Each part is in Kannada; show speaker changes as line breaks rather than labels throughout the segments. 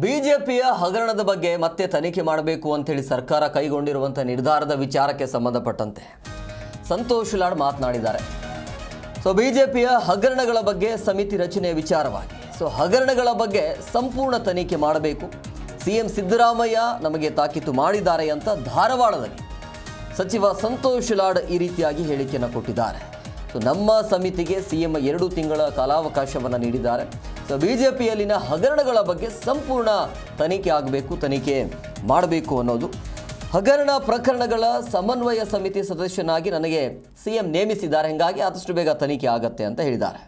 ಬಿಜೆಪಿಯ ಹಗರಣದ ಬಗ್ಗೆ ಮತ್ತೆ ತನಿಖೆ ಮಾಡಬೇಕು ಅಂತೇಳಿ ಸರ್ಕಾರ ಕೈಗೊಂಡಿರುವಂಥ ನಿರ್ಧಾರದ ವಿಚಾರಕ್ಕೆ ಸಂಬಂಧಪಟ್ಟಂತೆ ಸಂತೋಷ್ ಲಾಡ್ ಮಾತನಾಡಿದ್ದಾರೆ. ಸೊ ಬಿಜೆಪಿಯ ಹಗರಣಗಳ ಬಗ್ಗೆ ಸಮಿತಿ ರಚನೆಯ ವಿಚಾರವಾಗಿ. ಸೊ ಹಗರಣಗಳ ಬಗ್ಗೆ ಸಂಪೂರ್ಣ ತನಿಖೆ ಮಾಡಬೇಕು. ಸಿ ಎಂ ಸಿದ್ದರಾಮಯ್ಯ ನಮಗೆ ತಾಕೀತು ಮಾಡಿದ್ದಾರೆ ಅಂತ ಧಾರವಾಡದಲ್ಲಿ ಸಚಿವ ಸಂತೋಷ್ ಲಾಡ್ ಈ ರೀತಿಯಾಗಿ ಹೇಳಿಕೆಯನ್ನು ಕೊಟ್ಟಿದ್ದಾರೆ. ಸೊ ನಮ್ಮ ಸಮಿತಿಗೆ ಸಿ ಎಂ ಎರಡು ತಿಂಗಳ ಕಾಲಾವಕಾಶವನ್ನು ನೀಡಿದ್ದಾರೆ. ಸೊ ಬಿ ಜೆ ಪಿಯಲ್ಲಿನ ಹಗರಣಗಳ ಬಗ್ಗೆ ಸಂಪೂರ್ಣ ತನಿಖೆ ಆಗಬೇಕು, ತನಿಖೆ ಮಾಡಬೇಕು ಅನ್ನೋದು. ಹಗರಣ ಪ್ರಕರಣಗಳ ಸಮನ್ವಯ ಸಮಿತಿ ಸದಸ್ಯನಾಗಿ ನನಗೆ ಸಿ ಎಂ ನೇಮಿಸಿದ್ದಾರೆ. ಹೀಗಾಗಿ ಆದಷ್ಟು ಬೇಗ ತನಿಖೆ ಆಗತ್ತೆ ಅಂತ ಹೇಳಿದ್ದಾರೆ.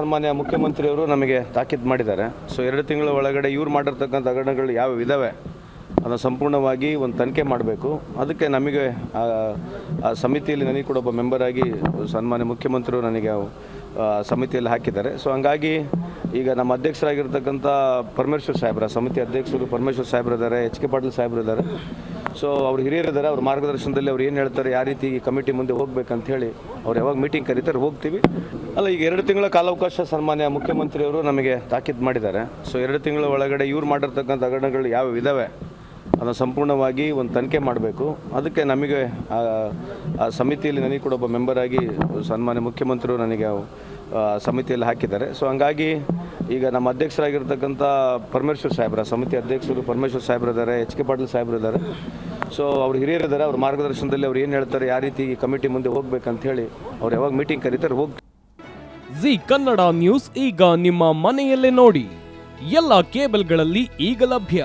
ಸನ್ಮಾನ್ಯ ಮುಖ್ಯಮಂತ್ರಿಯವರು ನಮಗೆ ತಾಕೀತು ಮಾಡಿದ್ದಾರೆ. ಸೊ ಎರಡು ತಿಂಗಳ ಒಳಗಡೆ ಇವ್ರು ಮಾಡಿರ್ತಕ್ಕಂಥ ಹಗರಣಗಳು ಯಾವ ಇದ್ದಾವೆ ಅದನ್ನು ಸಂಪೂರ್ಣವಾಗಿ ಒಂದು ತನಿಖೆ ಮಾಡಬೇಕು. ಅದಕ್ಕೆ ನಮಗೆ ಆ ಸಮಿತಿಯಲ್ಲಿ ನನಗೆ ಕೂಡ ಒಬ್ಬ ಮೆಂಬರ್ ಆಗಿ, ಸನ್ಮಾನ್ಯ ಮುಖ್ಯಮಂತ್ರಿಯವರು ನನಗೆ ಸಮಿತಿಯಲ್ಲಿ ಹಾಕಿದ್ದಾರೆ. ಸೊ ಹಂಗಾಗಿ ಈಗ ನಮ್ಮ ಅಧ್ಯಕ್ಷರಾಗಿರ್ತಕ್ಕಂಥ ಪರಮೇಶ್ವರ್ ಸಾಹೇಬ್ರ, ಸಮಿತಿ ಅಧ್ಯಕ್ಷರು ಪರಮೇಶ್ವರ್ ಸಾಹೇಬ್ರು ಇದ್ದಾರೆ, ಎಚ್ ಕೆ ಪಾಟೀಲ್ ಸಾಹೇಬ್ರು ಸೊ ಅವ್ರು ಹಿರಿಯರಿದ್ದಾರೆ ಅವ್ರ ಮಾರ್ಗದರ್ಶನದಲ್ಲಿ ಅವ್ರು ಏನು ಹೇಳ್ತಾರೆ ಯಾವ ರೀತಿ ಈ ಕಮಿಟಿ ಮುಂದೆ ಹೋಗ್ಬೇಕಂತ ಹೇಳಿ ಅವ್ರು ಯಾವಾಗ ಮೀಟಿಂಗ್ ಕರೀತಾರೆ, ಹೋಗ್ತೀವಿ. ಅಲ್ಲ, ಈಗ ಎರಡು ತಿಂಗಳ ಕಾಲಾವಕಾಶ ಸನ್ಮಾನ್ಯ ಮುಖ್ಯಮಂತ್ರಿಯವರು ನಮಗೆ ತಾಕೀತು ಮಾಡಿದ್ದಾರೆ. ಸೊ ಎರಡು ತಿಂಗಳ ಒಳಗಡೆ ಇವ್ರು ಮಾಡಿರ್ತಕ್ಕಂಥ ಹಗರಣಗಳು ಯಾವ ಇದ್ದಾವೆ ಅದನ್ನು ಸಂಪೂರ್ಣವಾಗಿ ಒಂದು ತನಿಖೆ ಮಾಡಬೇಕು. ಅದಕ್ಕೆ ನಮಗೆ, ಆ ಸಮಿತಿಯಲ್ಲಿ ನನಗೆ ಕೂಡ ಒಬ್ಬ ಮೆಂಬರ್ ಆಗಿ ಸನ್ಮಾನ್ಯ ಮುಖ್ಯಮಂತ್ರಿಗಳು ನನಗೆ ಸಮಿತಿಯಲ್ಲಿ ಹಾಕಿದ್ದಾರೆ. ಸೊ ಹಂಗಾಗಿ ಈಗ ನಮ್ಮ ಅಧ್ಯಕ್ಷರಾಗಿರ್ತಕ್ಕಂಥ ಪರಮೇಶ್ವರ್ ಸಾಹೇಬ್ರ, ಸಮಿತಿ ಅಧ್ಯಕ್ಷರು ಪರಮೇಶ್ವರ್ ಸಾಹೇಬ್ರು ಇದ್ದಾರೆ ಎಚ್ ಕೆ ಪಾಟೀಲ್ ಸಾಹೇಬ್ರು ಇದ್ದಾರೆ. ಸೊ ಅವ್ರು ಹಿರಿಯರಿದ್ದಾರೆ ಅವ್ರ ಮಾರ್ಗದರ್ಶನದಲ್ಲಿ ಅವ್ರು ಏನು ಹೇಳ್ತಾರೆ ಯಾವ ರೀತಿ ಈ ಕಮಿಟಿ ಮುಂದೆ ಹೋಗ್ಬೇಕಂತ ಹೇಳಿ ಅವ್ರು ಯಾವಾಗ ಮೀಟಿಂಗ್ ಕರೀತಾರೆ ಹೋಗಿ
ಜಿ ಕನ್ನಡ ನ್ಯೂಸ್ ಈಗ ನಿಮ್ಮ ಮನೆಯಲ್ಲೇ ನೋಡಿ. ಎಲ್ಲ ಕೇಬಲ್ಗಳಲ್ಲಿ ಈಗ ಲಭ್ಯ.